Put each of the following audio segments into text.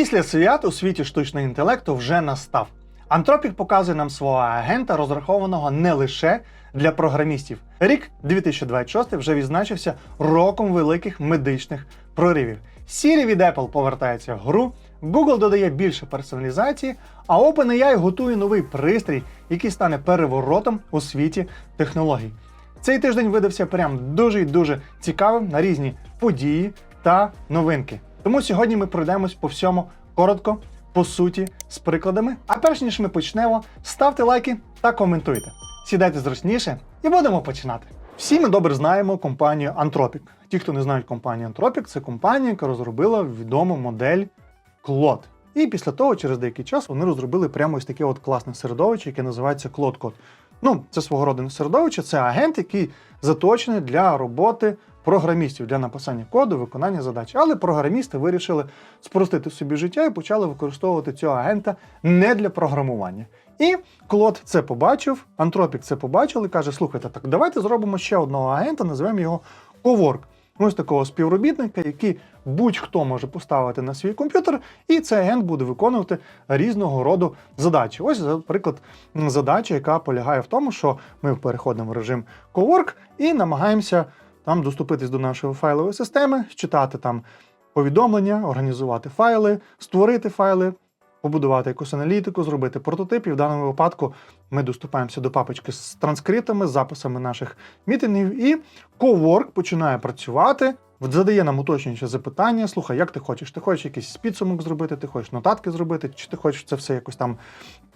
Після свят у світі штучного інтелекту вже настав. Антропік показує нам свого агента, розрахованого не лише для програмістів. Рік 2026 вже відзначився роком великих медичних проривів. Siri від Apple повертається в гру, Google додає більше персоналізації, а OpenAI готує новий пристрій, який стане переворотом у світі технологій. Цей тиждень видався прям дуже і дуже цікавим на різні події та новинки. Тому сьогодні ми пройдемось по всьому коротко, по суті, з прикладами. А перш ніж ми почнемо, ставте лайки та коментуйте. Сідайте зручніше і будемо починати. Всі ми добре знаємо компанію Anthropic. Ті, хто не знають компанію Anthropic, це компанія, яка розробила відому модель Claude. І після того, через деякий час, вони розробили прямо ось таке от класне середовище, яке називається Claude Code. Ну, це свого роду не середовище, це агент, який заточений для роботи програмістів для написання коду, виконання задач. Але програмісти вирішили спростити собі життя і почали використовувати цього агента не для програмування. І Клод це побачив, Антропік це побачив і каже: слухайте, так давайте зробимо ще одного агента, назвемо його Cowork. Ось такого співробітника, який будь-хто може поставити на свій комп'ютер, і цей агент буде виконувати різного роду задачі. Ось, наприклад, задача, яка полягає в тому, що ми переходимо в режим Cowork і намагаємося там доступитись до нашої файлової системи, читати там повідомлення, організувати файли, створити файли, побудувати якусь аналітику, зробити прототип. І в даному випадку ми доступаємося до папочки з транскриптами, з записами наших мітингів, і Cowork починає працювати. Задає нам уточнююче запитання: слухай, як ти хочеш? Ти хочеш якийсь підсумок зробити, ти хочеш нотатки зробити, чи ти хочеш це все якось там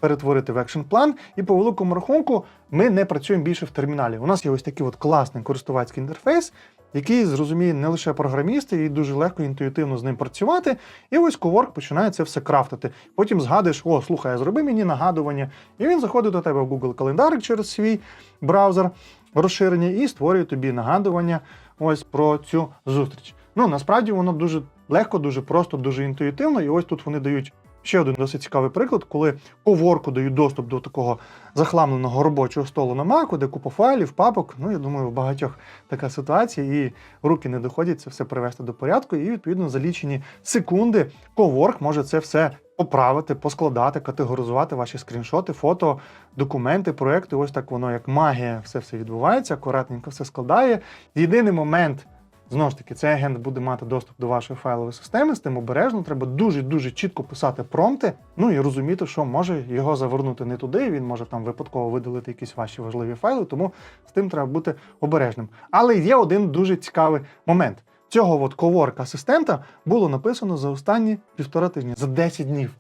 перетворити в екшн план? І по великому рахунку ми не працюємо більше в терміналі. У нас є ось такий от класний користувацький інтерфейс, який зрозуміє не лише програмісти, і дуже легко інтуїтивно з ним працювати. І ось Cowork починає це все крафтити. Потім згадуєш, о, слухай, зроби мені нагадування. І він заходить до тебе в Google календарик через свій браузер розширення і створює тобі нагадування ось про цю зустріч. Ну насправді воно дуже легко, дуже просто, дуже інтуїтивно. І ось тут вони дають ще один досить цікавий приклад, коли Cowork дають доступ до такого захламленого робочого столу на Mac, де купа файлів, папок. Ну я думаю, в багатьох така ситуація, і руки не доходять це все привести до порядку. І відповідно за лічені секунди Cowork може це все. Поправити, поскладати, категоризувати ваші скріншоти, фото, документи, проекти. Ось так воно, як магія, все все відбувається, акуратненько все складає. Єдиний момент, знову ж таки, цей агент буде мати доступ до вашої файлової системи, з тим обережно треба дуже-дуже чітко писати промпти, ну і розуміти, що може його завернути не туди, він може там випадково видалити якісь ваші важливі файли, тому з тим треба бути обережним. Але є один дуже цікавий момент. Цього от Cowork асистента було написано за останні півтора тижні, за 10 днів.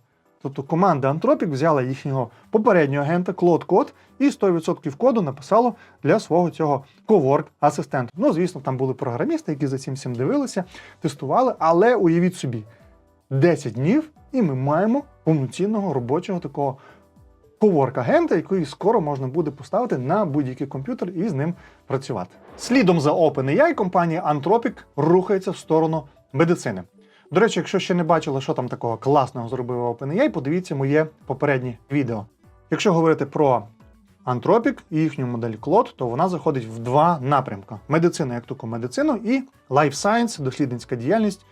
Тобто команда Anthropic взяла їхнього попереднього агента Claude Code і 100% коду написало для свого цього Cowork асистента. Ну, звісно, там були програмісти, які за цим всім дивилися, тестували, але уявіть собі, 10 днів, і ми маємо повноцінного робочого такого Cowork-агента, який скоро можна буде поставити на будь-який комп'ютер і з ним працювати. Слідом за OpenAI компанія Anthropic рухається в сторону медицини. До речі, якщо ще не бачили, що там такого класного зробив OpenAI, подивіться моє попереднє відео. Якщо говорити про Anthropic і їхню модель Claude, то вона заходить в два напрямки: медицина як таку медицину і Life Science, дослідницька діяльність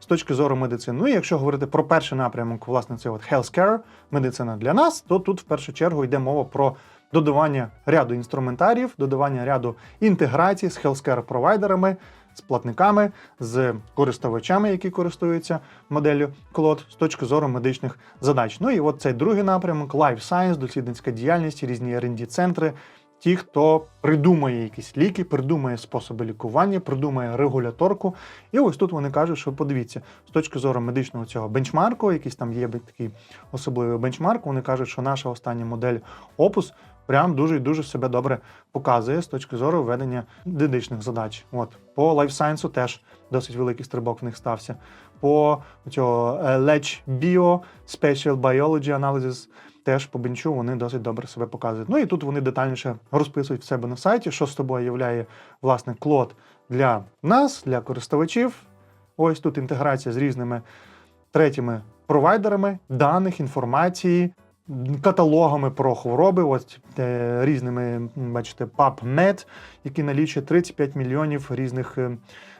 з точки зору медицини. Ну і якщо говорити про перший напрямок, власне, це от healthcare, медицина для нас, то тут в першу чергу йде мова про додавання ряду інструментаріїв, додавання ряду інтеграцій з healthcare провайдерами, з платниками, з користувачами, які користуються моделлю Claude з точки зору медичних задач. Ну і от цей другий напрямок Life Science, дослідницька діяльність, різні rd центри Ті, хто придумає якісь ліки, придумає способи лікування, придумає регуляторку. І ось тут вони кажуть, що подивіться, з точки зору медичного цього бенчмарку, якийсь там є такий особливий бенчмарк, вони кажуть, що наша остання модель Opus прям дуже і дуже себе добре показує з точки зору ведення медичних задач. От по лайфсайнсу теж досить великий стрибок в них стався. По цього Lech Bio Special Biology Analysis теж по бенчу вони досить добре себе показують. Ну і тут вони детальніше розписують в себе на сайті, що з тобою являє власне клод для нас, для користувачів. Ось тут інтеграція з різними третіми провайдерами даних, інформації, каталогами про хвороби, ось е, різними, бачите, PubMed, який налічує 35 мільйонів різних е,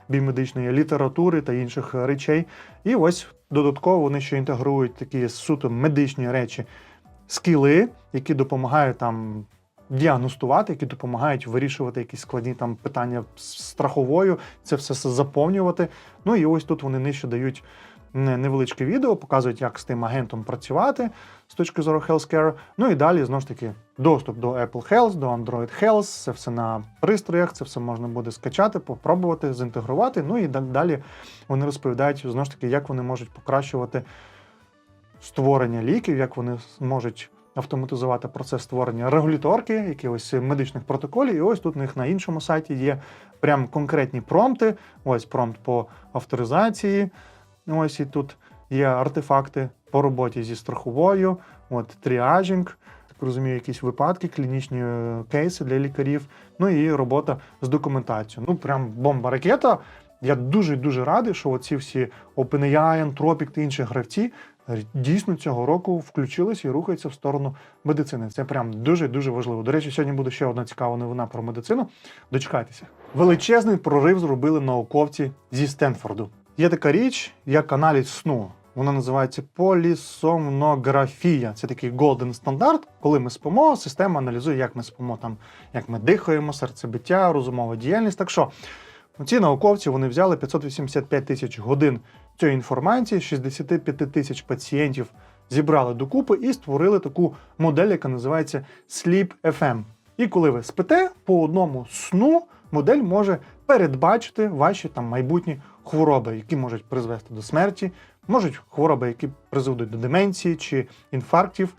бімедичної літератури та інших речей. І ось додатково вони ще інтегрують такі суто медичні речі, скіли, які допомагають там. Діагностувати, які допомагають вирішувати якісь складні там питання з страховою, це все заповнювати. Ну і ось тут вони нижче дають невеличке відео, показують, як з тим агентом працювати з точки зору healthcare. Ну і далі знову ж таки доступ до Apple Health, до Android Health, це все на пристроях, це все можна буде скачати, попробувати, зінтегрувати. Ну і далі вони розповідають знову ж таки, як вони можуть покращувати створення ліків, як вони зможуть автоматизувати процес створення регуляторки, якихось медичних протоколів. І ось тут у них на іншому сайті є прям конкретні промпти. Ось промпт по авторизації. Ось і тут є артефакти по роботі зі страховою, от тріажінг, так розумію, якісь випадки, клінічні е, кейси для лікарів. Ну і робота з документацією. Ну прям бомба ракета. Я дуже дуже радий, що оці всі OpenAI, Anthropic та інші гравці е, дійсно цього року включились і рухаються в сторону медицини. Це прям дуже дуже важливо. До речі, сьогодні буде ще одна цікава новина про медицину. Дочекайтеся. Величезний прорив зробили науковці зі Стенфорду. Є така річ, як аналіз сну. Вона називається полісомнографія. Це такий голден стандарт. Коли ми спимо, система аналізує, як ми спимо, там, як ми дихаємо, серцебиття, розумова діяльність. Так що ці науковці вони взяли 585 тисяч годин цієї інформації, 65 тисяч пацієнтів зібрали докупи і створили таку модель, яка називається Sleep FM. І коли ви спите по одному сну, модель може передбачити ваші там майбутні хвороби, які можуть призвести до смерті, можуть хвороби, які призведуть до деменції чи інфарктів,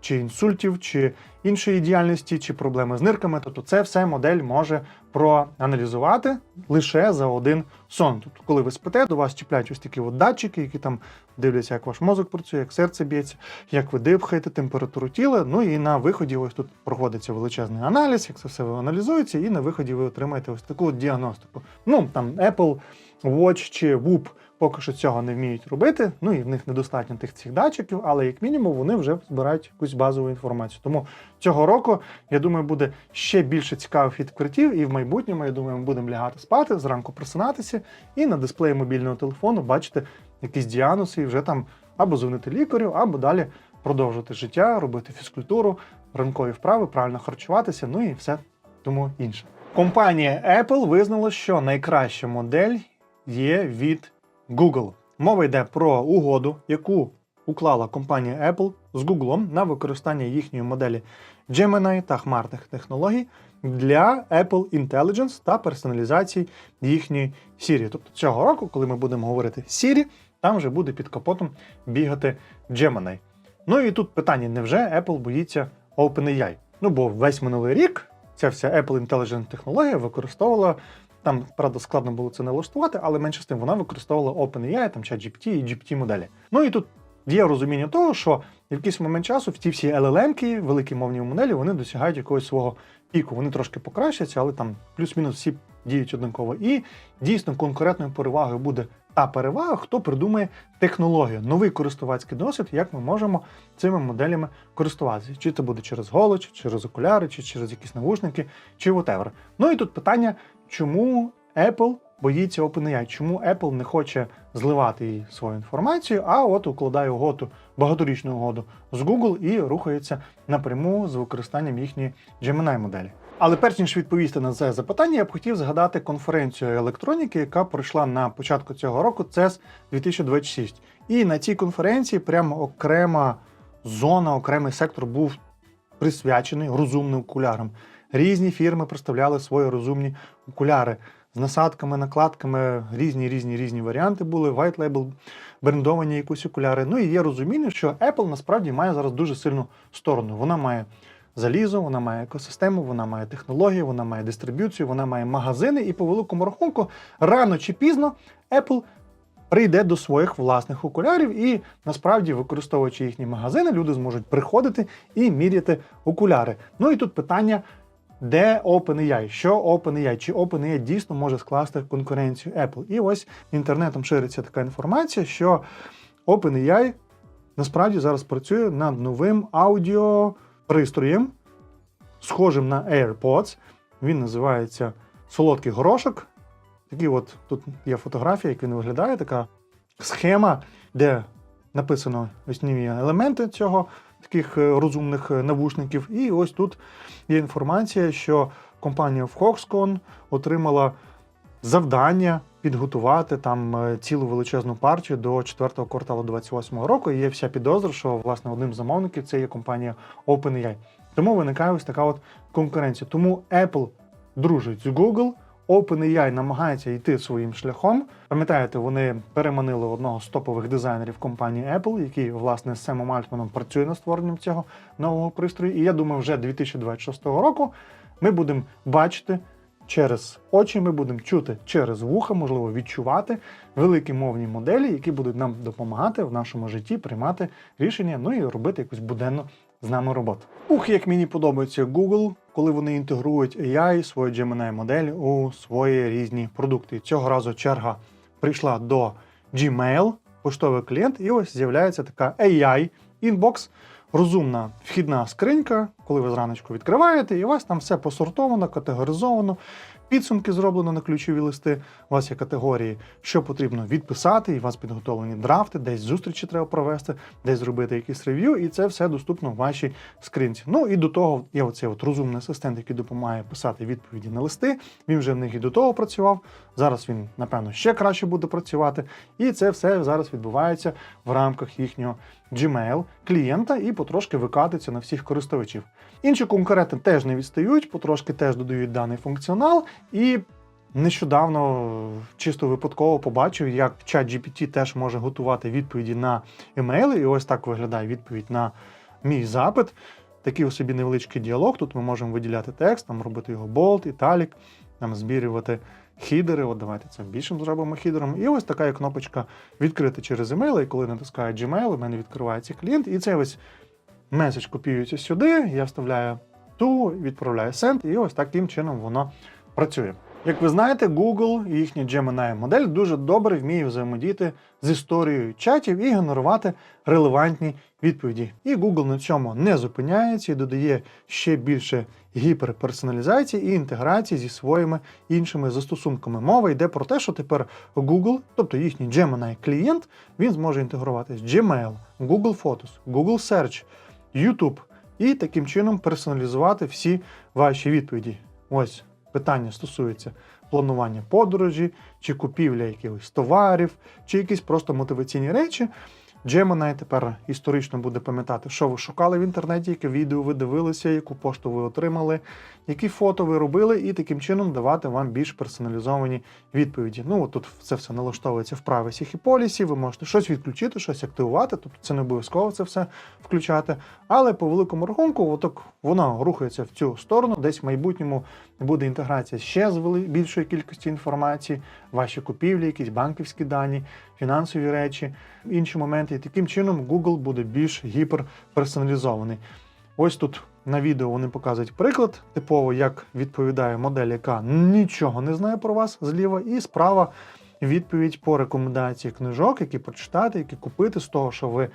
чи інсультів, чи іншої діяльності, чи проблеми з нирками. Тобто це все модель може проаналізувати лише за один сон. Тобто, коли ви спите, до вас чіпляють ось такі от датчики, які там дивляться, як ваш мозок працює, як серце б'ється, як ви дихаєте, температуру тіла. Ну і на виході ось тут проводиться величезний аналіз, як це все аналізується, і на виході ви отримаєте ось таку от діагностику. Ну там Apple Watch чи Whoop поки що цього не вміють робити. Ну і в них недостатньо тих цих датчиків, але як мінімум вони вже збирають якусь базову інформацію. Тому цього року, я думаю, буде ще більше цікавих відкриттів, і в майбутньому, я думаю, ми будемо лягати спати, зранку просинатися, і на дисплеї мобільного телефону бачити якісь діагнози і вже там або дзвонити лікарю, або далі продовжувати життя, робити фізкультуру, ранкові вправи, правильно харчуватися, ну і все тому інше. Компанія Apple визнала, що найкраща модель є від Google. Мова йде про угоду, яку уклала компанія Apple з Google на використання їхньої моделі Gemini та хмарних технологій для Apple Intelligence та персоналізації їхньої Siri. Тобто цього року, коли ми будемо говорити Siri, там вже буде під капотом бігати Gemini. Ну і тут питання: невже Apple боїться OpenAI? Ну бо весь минулий рік ця вся Apple Intelligent технологія використовувала. Там, правда, складно було це налаштувати, але менше з тим вона використовувала OpenAI, там ChatGPT і GPT моделі. Ну і тут є розуміння того, що в якийсь момент часу в ті всі LLM-ки, великі мовні моделі, вони досягають якогось свого піку. Вони трошки покращаться, але там плюс-мінус всі діють однаково. І дійсно конкурентною перевагою буде та перевага, хто придумає технологію, новий користувацький досвід, як ми можемо цими моделями користуватися. Чи це буде через голос, чи через окуляри, чи через якісь навушники, чи whatever. Ну і тут питання, чому Apple боїться OpenAI, чому Apple не хоче зливати їй свою інформацію, а от укладає угоду, багаторічну угоду з Google і рухається напряму з використанням їхньої Gemini моделі. Але перш ніж відповісти на це запитання, я б хотів згадати конференцію електроніки, яка пройшла на початку цього року, CES 2026. І на цій конференції прямо окрема зона, окремий сектор був присвячений розумним окулярам. Різні фірми представляли свої розумні окуляри з насадками, накладками, різні, різні, різні варіанти були, white label, брендовані якісь окуляри. Ну і є розуміння, що Apple насправді має зараз дуже сильну сторону. Вона має залізо, вона має екосистему, вона має технології, вона має дистриб'юцію, вона має магазини, і по великому рахунку, рано чи пізно Apple прийде до своїх власних окулярів, і насправді, використовуючи їхні магазини, люди зможуть приходити і міряти окуляри. Ну і тут питання. Де OpenAI? Що OpenAI? Чи OpenAI дійсно може скласти конкуренцію Apple? І ось інтернетом шириться така інформація, що OpenAI насправді зараз працює над новим аудіопристроєм, схожим на AirPods. Він називається Солодкий горошок. Такі от тут є фотографія, як він виглядає, така схема, де написано основні елементи цього таких е, розумних е, навушників. І ось тут є інформація, що компанія Foxconn отримала завдання підготувати там е, цілу величезну партію до четвертого кварталу 28 року. І є вся підозра, що власне одним з замовників це є компанія OpenAI. Тому виникає ось така от конкуренція. Тому Apple дружить з Google. OpenAI намагається йти своїм шляхом. Пам'ятаєте, вони переманили одного з топових дизайнерів компанії Apple, який власне з Семом Альтманом працює над створенням цього нового пристрою. І я думаю, вже 2026 року ми будемо бачити через очі, ми будемо чути через вуха, можливо, відчувати великі мовні моделі, які будуть нам допомагати в нашому житті приймати рішення, ну і робити якусь буденну з нами роботу. Ух, як мені подобається Google, коли вони інтегрують AI, свою Gemini модель у свої різні продукти. Цього разу черга прийшла до Gmail, поштовий клієнт, і ось з'являється така AI інбокс, розумна вхідна скринька, коли ви зраночку відкриваєте, і у вас там все посортовано, категоризовано. Підсумки зроблено на ключові листи. У вас є категорії, що потрібно відписати, і у вас підготовлені драфти, десь зустрічі треба провести, десь зробити якийсь рев'ю, і це все доступно в вашій скринці. Ну і до того є оцей от розумний асистент, який допомагає писати відповіді на листи. Він вже в них і до того працював. Зараз він, напевно, ще краще буде працювати. І це все зараз відбувається в рамках їхнього Gmail клієнта і потрошки викатиться на всіх користувачів. Інші конкуренти теж не відстають, потрошки теж додають даний функціонал. І нещодавно чисто випадково побачив, як ChatGPT теж може готувати відповіді на емейли. І ось так виглядає відповідь на мій запит. Такий у собі невеличкий діалог. Тут ми можемо виділяти текст, там робити його болт, італік, там збірювати хідери. От давайте це більшим зробимо хідером. І ось така є кнопочка відкрити через емейл. І коли натискаю Gmail, у мене відкривається клієнт, і це ось меседж копіюється сюди, я вставляю ту, відправляю send, і ось таким чином воно працює. Як ви знаєте, Google і їхня Gemini модель дуже добре вміє взаємодіяти з історією чатів і генерувати релевантні відповіді. І Google на цьому не зупиняється і додає ще більше гіперперсоналізації і інтеграції зі своїми іншими застосунками. Мова йде про те, що тепер Google, тобто їхній Gemini клієнт, він зможе інтегрувати з Gmail, Google Photos, Google Search, YouTube і таким чином персоналізувати всі ваші відповіді. Ось питання стосується планування подорожі, чи купівля якихось товарів, чи якісь просто мотиваційні речі. Gemini тепер історично буде пам'ятати, що ви шукали в інтернеті, яке відео ви дивилися, яку пошту ви отримали, які фото ви робили, і таким чином давати вам більш персоналізовані відповіді. Ну от тут це все налаштовується в privacy і полісі. Ви можете щось відключити, щось активувати, тобто це не обов'язково це все включати. Але по великому рахунку, отак воно рухається в цю сторону. Десь в майбутньому буде інтеграція ще з більшої кількості інформації, ваші купівлі, якісь банківські дані, фінансові речі, інші моменти. І таким чином Google буде більш гіперперсоналізований. Ось тут на відео вони показують приклад, типово, як відповідає модель, яка нічого не знає про вас зліва, і справа відповідь по рекомендації книжок, які прочитати, які купити з того, що ви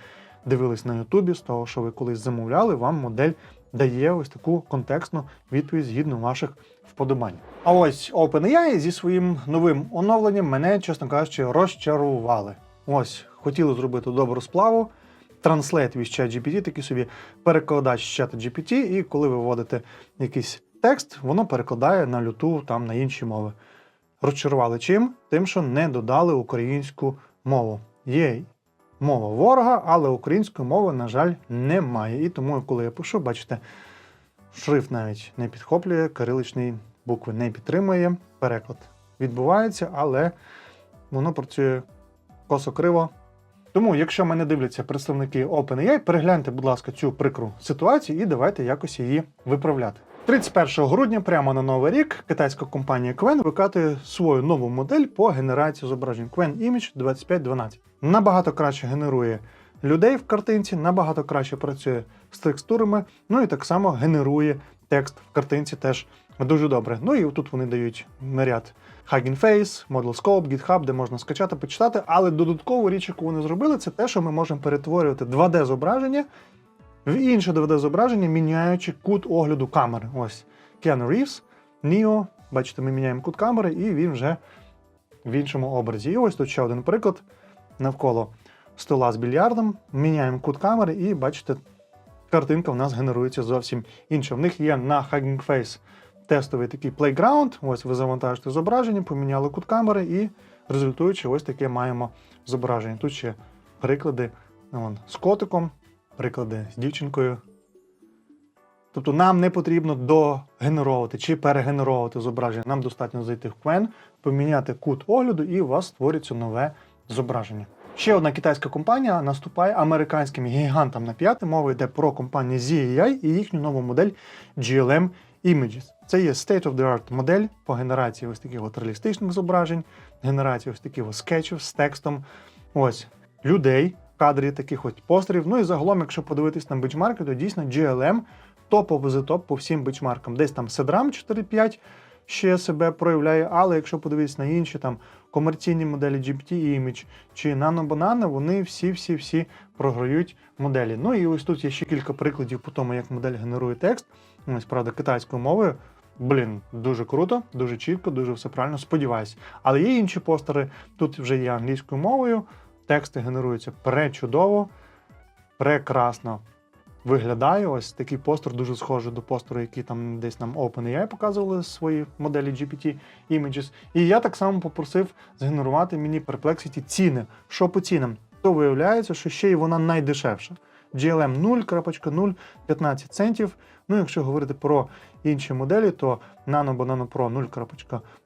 дивились на Ютубі, з того, що ви колись замовляли, вам модель дає ось таку контекстну відповідь згідно ваших вподобань. А ось OpenAI зі своїм новим оновленням мене, чесно кажучи, розчарували. Ось хотіли зробити добру сплаву. Транслейт від ChatGPT, такий собі перекладач з ChatGPT, і коли ви вводите якийсь текст, воно перекладає на люту там на інші мови. Розчарували чим? Тим, що не додали українську мову. Є мова ворога, але української мови, на жаль, немає. І тому, коли я пишу, бачите, шрифт навіть не підхоплює, кириличні букви не підтримує. Переклад відбувається, але воно працює косо-криво. Тому, якщо мене дивляться представники OpenAI, перегляньте, будь ласка, цю прикру ситуацію і давайте якось її виправляти. 31 грудня, прямо на новий рік, китайська компанія Qwen викатує свою нову модель по генерації зображень Qwen Image 2512. Набагато краще генерує людей в картинці, набагато краще працює з текстурами, ну і так само генерує текст в картинці теж дуже добре. Ну і тут вони дають наряд Hugging Face, Model Scope, GitHub, де можна скачати, почитати. Але додаткову річ, яку вони зробили, це те, що ми можемо перетворювати 2D-зображення в інше 2D-зображення, міняючи кут огляду камери. Ось Keanu Reeves, Neo, бачите, ми міняємо кут камери, і він вже в іншому образі. І ось тут ще один приклад навколо стола з більярдом. Міняємо кут камери, і бачите, картинка в нас генерується зовсім інша. В них є на Hugging Face тестовий такий playground. Ось ви завантажите зображення, поміняли кут камери, і результуючи, ось таке маємо зображення. Тут ще приклади ну, вон, з котиком, приклади з дівчинкою. Тобто нам не потрібно догенеровувати чи перегенеровувати зображення. Нам достатньо зайти в Quen, поміняти кут огляду, і у вас створюється нове зображення. Ще одна китайська компанія наступає американським гігантам на п'яте. Мова йде про компанію ZAI і їхню нову модель GLM Images. Це є state-of-the-art модель по генерації ось таких от реалістичних зображень, генерації ось таких от скетчів з текстом. Ось людей, кадрі таких от постерів. Ну і загалом, якщо подивитись на бенчмарки, то дійсно GLM топовий за топ по всім бенчмаркам. Десь там Cedram 4.5 ще себе проявляє, але якщо подивитись на інші там комерційні моделі GPT Image чи Nano Banana, вони всі-всі-всі програють моделі. Ну і ось тут є ще кілька прикладів по тому, як модель генерує текст. Ось, китайською мовою. Блін, дуже круто, дуже чітко, дуже все правильно. Сподіваюсь. Але є інші постери. Тут вже є англійською мовою. Тексти генеруються пречудово, прекрасно виглядає. Ось такий постер дуже схожий до постеру, який там десь нам OpenAI показували свої моделі GPT Images. І я так само попросив згенерувати мені Perplexity ціни. Що по цінам? То виявляється, що ще й вона найдешевша. GLM 0.015 центів. Ну, якщо говорити про інші моделі, то Nano Banana Pro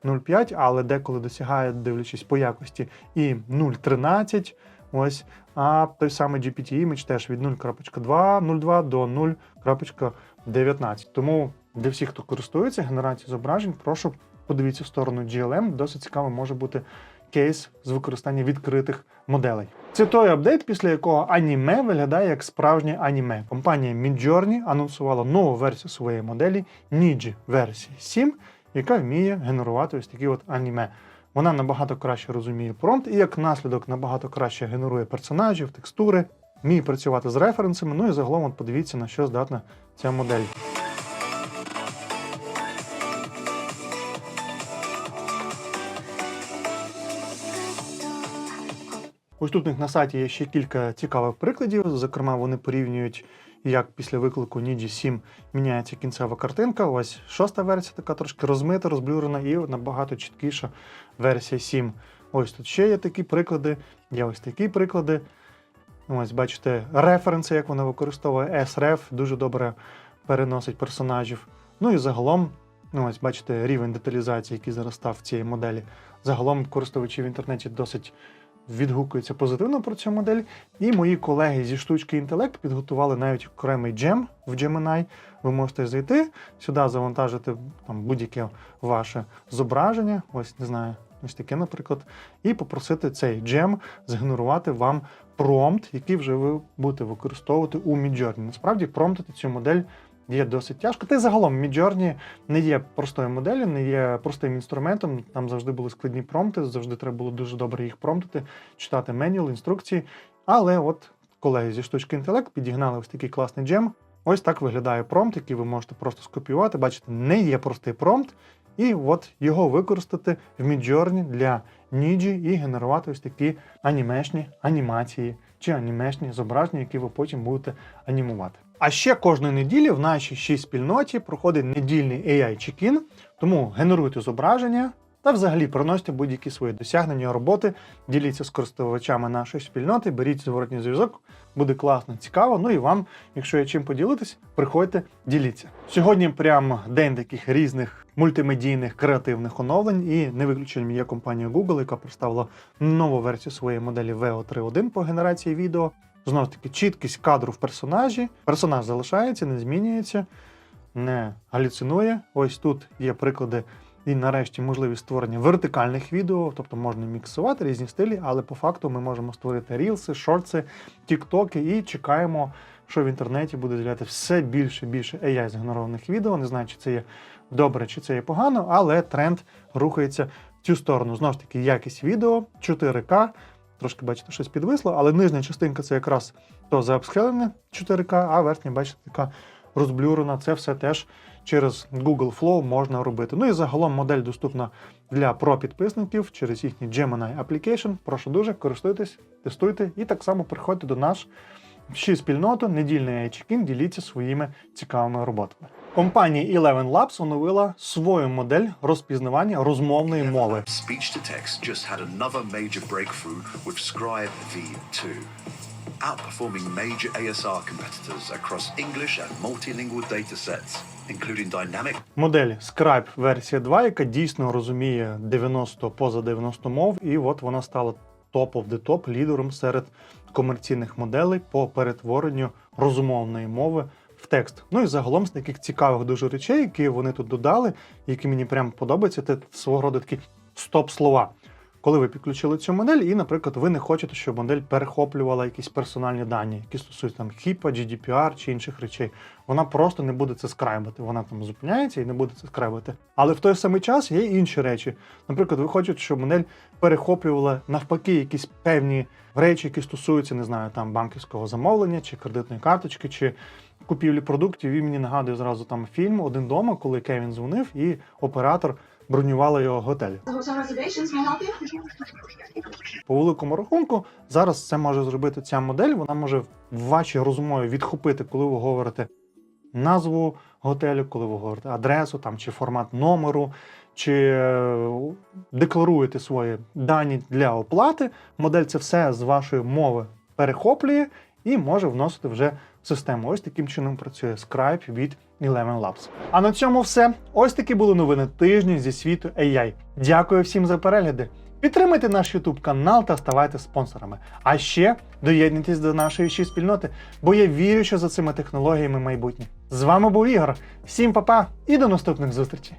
0.05, але деколи досягає, дивлячись по якості, і 0.13. Ось, а той самий GPT Image теж від 0.2.02 до 0.19. Тому для всіх, хто користується генерацією зображень, прошу подивіться в сторону GLM. Досить цікаво може бути кейс з використання відкритих моделей. Це той апдейт, після якого аніме виглядає як справжнє аніме. Компанія Midjourney анонсувала нову версію своєї моделі Niji версії 7, яка вміє генерувати ось такі от аніме. Вона набагато краще розуміє промпт і як наслідок набагато краще генерує персонажів, текстури, вміє працювати з референсами. Ну і загалом от подивіться на що здатна ця модель. Ось тут у них на сайті є ще кілька цікавих прикладів. Зокрема, вони порівнюють, як після виклику Niji 7 міняється кінцева картинка. Ось шоста версія, така трошки розмита, розблюрена, і набагато чіткіша версія 7. Ось тут ще є такі приклади, є ось такі приклади. Ось бачите, референси, як вона використовує SREF, дуже добре переносить персонажів. Ну і загалом, ось бачите, рівень деталізації, який зараз став в цій моделі. Загалом користувачі в інтернеті досить відгукуються позитивно про цю модель. І мої колеги зі штучки інтелект підготували навіть окремий джем в Gemini. Ви можете зайти сюди, завантажити там будь-яке ваше зображення, ось не знаю, ось таке, наприклад, і попросити цей джем згенерувати вам промпт, який вже ви будете використовувати у Midjourney. Насправді промптити цю модель є досить тяжко. Та й загалом Midjourney не є простою моделлю, не є простим інструментом. Там завжди були складні промпти, завжди треба було дуже добре їх промптити, читати менюал, інструкції. Але от колеги зі штучки інтелект підігнали ось такий класний джем. Ось так виглядає промпт, який ви можете просто скопіювати. Бачите, не є простий промпт, і от його використати в Midjourney для Niji і генерувати ось такі анімешні анімації чи анімешні зображення, які ви потім будете анімувати. А ще кожної неділі в нашій ще спільноті проходить недільний AI check-in, тому генеруйте зображення та взагалі приносите будь-які свої досягнення роботи, діліться з користувачами нашої спільноти, беріть зворотній зв'язок, буде класно, цікаво. Ну і вам, якщо є чим поділитись, приходьте, діліться. Сьогодні прям день таких різних мультимедійних креативних оновлень, і не виключенням є компанія Google, яка представила нову версію своєї моделі VO 3.1 по генерації відео. Знову ж таки, чіткість кадру в персонажі. Персонаж залишається, не змінюється, не галюцинує. Ось тут є приклади і нарешті можливість створення вертикальних відео, тобто можна міксувати різні стилі, але по факту ми можемо створити рілси, шортси, тіктоки і чекаємо, що в інтернеті буде з'являти все більше і більше AI згенерованих відео. Не знаю, чи це є добре, чи це є погано, але тренд рухається в цю сторону. Знову ж таки, якість відео 4К. Трошки, бачите, щось підвисло, але нижня частинка це якраз то заапсхелене 4К, а верхня, бачите, така розблюрена. Це все теж через Google Flow можна робити. Ну і загалом модель доступна для про-підписників через їхній Gemini Application. Прошу дуже, користуйтесь, тестуйте і так само приходьте до нас ще спільноту недільний Check-in, діліться своїми цікавими роботами. Компанія Eleven Labs оновила свою модель розпізнавання розмовної мови. Speech to text just had another major breakthrough with Scribe V2, outperforming major ASR competitors across English and multilingual datasets, including dynamic Модель Scribe версія 2, яка дійсно розуміє 90 поза 90 мов, і от вона стала топ of the top лідером серед комерційних моделей по перетворенню розумовної мови в текст. Ну і загалом з таких цікавих дуже речей, які вони тут додали, які мені прям подобаються, це свого роду такі стоп-слова. Коли ви підключили цю модель, і, наприклад, ви не хочете, щоб модель перехоплювала якісь персональні дані, які стосуються там HIPAA, GDPR чи інших речей, вона просто не буде це скрайбити. Вона там зупиняється і не буде це скрайбити. Але в той самий час є інші речі. Наприклад, ви хочете, щоб модель перехоплювала навпаки якісь певні речі, які стосуються, не знаю, там банківського замовлення, чи кредитної карточки, чи купівлі продуктів. І мені нагадує зразу там фільм Один дома, коли Кевін дзвонив, і оператор бронювала його готель. По великому рахунку, зараз це може зробити ця модель. Вона може в вашій розмові відхопити, коли ви говорите назву готелю, коли ви говорите адресу там, чи формат номеру, чи е, декларуєте свої дані для оплати. Модель це все з вашої мови перехоплює і може вносити вже систему. Ось таким чином працює Scribe від Eleven Labs. А на цьому все. Ось такі були новини тижня зі світу AI. Дякую всім за перегляди. Підтримайте наш YouTube канал та ставайте спонсорами. А ще доєднуйтесь до нашої ще спільноти, бо я вірю, що за цими технологіями майбутнє. З вами був Ігор. Всім па-па і до наступних зустрічей!